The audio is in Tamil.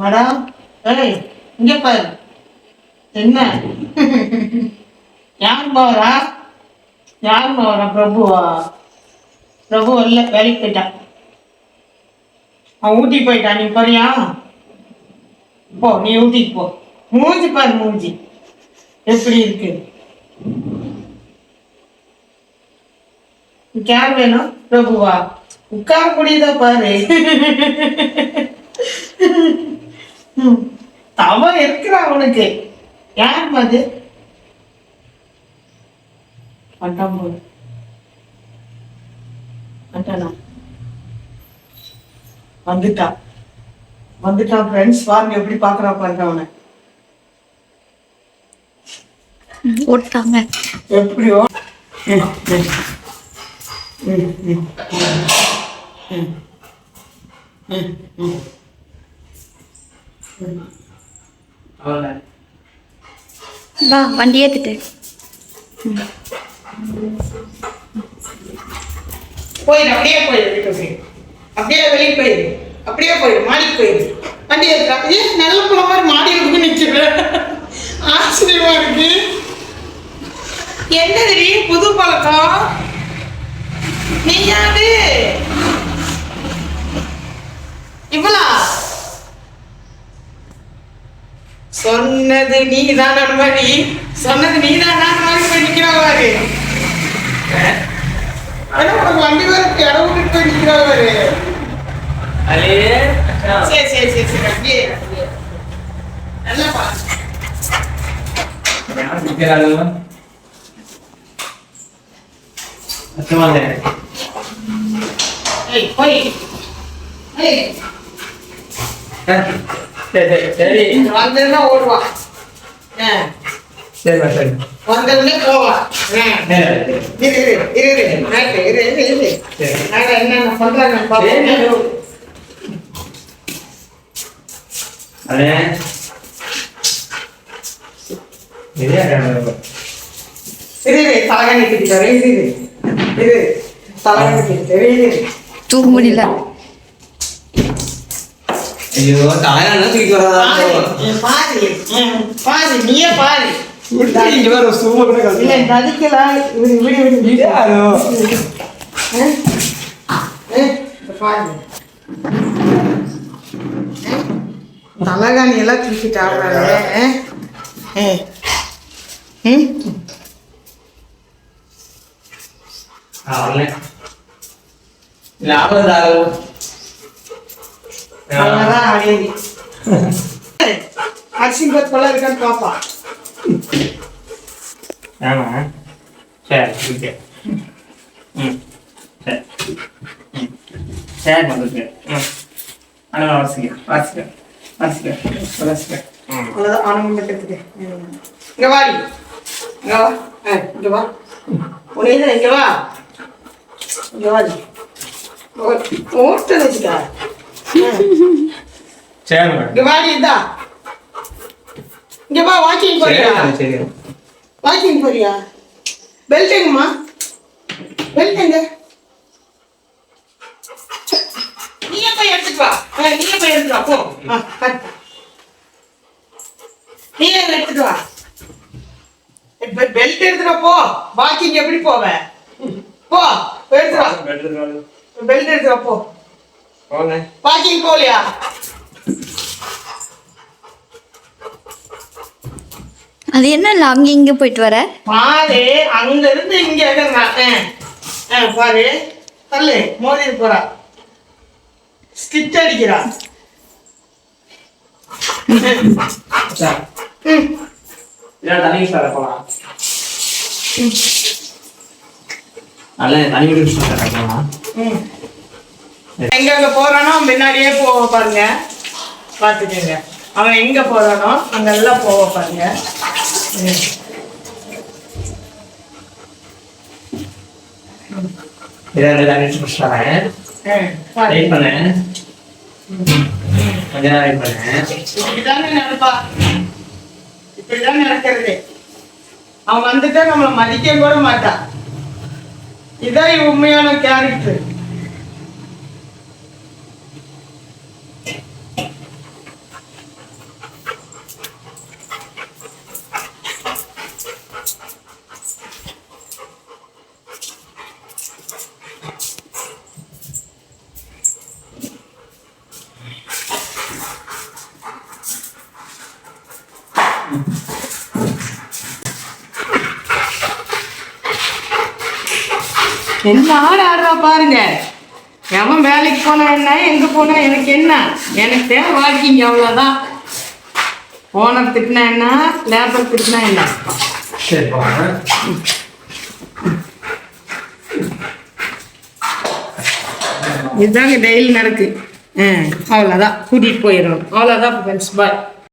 மேடம் ஏய் இங்க பாரு. என்ன? யார் வரா யார் வரா பிரபுவா? பிரபு இல்லை வேலைக்கு போயிட்டான் அவன் ஊட்டி போயிட்டான் நீ போறியா? போ நீ ஊட்டிக்கு போ. மூஞ்சி பாரு மூஞ்சி. எப்படி இருக்கு? உனக்கு யார் வேணும்? பிரபுவா? உட்கார முடியுதா பாரு. தவம் இருக்கிறா அவனுக்கு. யார் அது வந்துட்டான் போது வந்துட்டானா? வந்துட்டான் வந்துட்டான் ஃப்ரெண்ட்ஸ் பாருங்க எப்படி பாக்குறா பாருங்க அவனை. ஓட்டாங்க எப்படியோ? ம், ம். ம், ம். ம். ம், ம். அவ்வளவுதான். வா வண்டி ஏத்துட்டு. போயிடு அப்படியே போயிடு வீட்டுக்கு அப்படியே வெளியே போயிடு அப்படியே போயிடு மாடிக்கு போயிடு வண்டி ஏற்றா ஏன் நல்ல போன மாதிரி மாடி இருக்கு நிற்கிறேன் ஆச்சரியமா இருக்கு. என்னது புது பழக்கம் நீ யாரு இவளா சொன்னது நீ தான் மாதிரி சொன்னது நீ தான் மாதிரி போய் நிக்கிறாரு ஆனா உனக்கு வண்டி வேற இடம் விட்டு போய் நிக்கிறாரு சரி சரி சரி சரி அப்படியே. அப்படியே. நல்லா பாரு ஏய் போய். ஏய் சரி வந்ததுன்னா ஓடுவா. ஆ, சரிம்மா சரி. வந்ததுன்னே போவா. ஆ. இரு இரு இரு இரு. நாட்டு, இரு இரு இரு. சரி. நாங்க என்னென்ன பண்றாங்க. அண்ணே. நிறைய இரு விடு யாரோ பாருங்க தலகாணி எல்லாம் தூக்கிட்டு ஆடுறாங்க வரல இல்ல ஆவது ஆகும் அவ்வளோதான் அடையி அரிசி பருப்பெல்லாம் இருக்கான்னு பாப்பா. ஆமா. சரி ஓகே ம். சரி. ம். சரி வந்துருக்கு. ம். அண்ணா வாசிக்க வாசிக்க வாசிக்க வாசிக்க அவ்வளோதான் அவனுக்கு மட்டும் இங்க வாடி இங்க. வா. ஆ, இங்க வா. உனே இங்க வா. இங்க வாடி ஓட்ட வச்சுக்கா. சரி இங்க வாடி இந்தா. இங்க வா வாக்கிங் போறியா? சரி வாக்கிங் போறியா? பெல்ட் எங்கம்மா? பெல்ட் எங்க? நீயே போய் எடுத்துட்டு வா. நீயே போய் எடுத்துட்டு வா போ. நீயே எடுத்துட்டு வா. பெல்ட் எடுத்துட்டு போ. வாக்கிங் எப்படி போவ? போ எடுத்துட்டு வா. பெல்ட் எடுத்துட்டு போ. வாக்கிங் போலியா? அது என்ன அங்கே இங்கே போயிட்டு வர? பாரு அங்க இருந்து இங்க பாரு. தள்ளு மோதி போறா. ஸ்கிட் அடிக்கிறா. இதான் தண்ணி சார் போலாம். எங்க போறானோ அவன் முன்னாடியே போக பாருங்க. பாத்துக்கங்க அவன் எங்க போறானோ அங்கெல்லாம் போக பாருங்க. இப்படிதானே நடக்கிறது. அவன் வந்துட்டா நம்மளை மதிக்க கூட மாட்டான். இதான் உண்மையான கேரக்டர் என்ன ஆடு ஆடுறா பாருங்க? எவன் வேலைக்கு போனா என்ன எங்க போனா எனக்கு என்ன? எனக்கு தேவை வாழ்க்கைங்க அவ்வளோதான் ஓனர் திட்டினா என்ன லேபர் திட்டினா என்ன? இதுதாங்க டெய்லி நடக்கு. ஆ அவ்வளோதான் கூட்டிகிட்டு போயிடணும். அவ்வளோதான் ஃப்ரெண்ட்ஸ் பாய்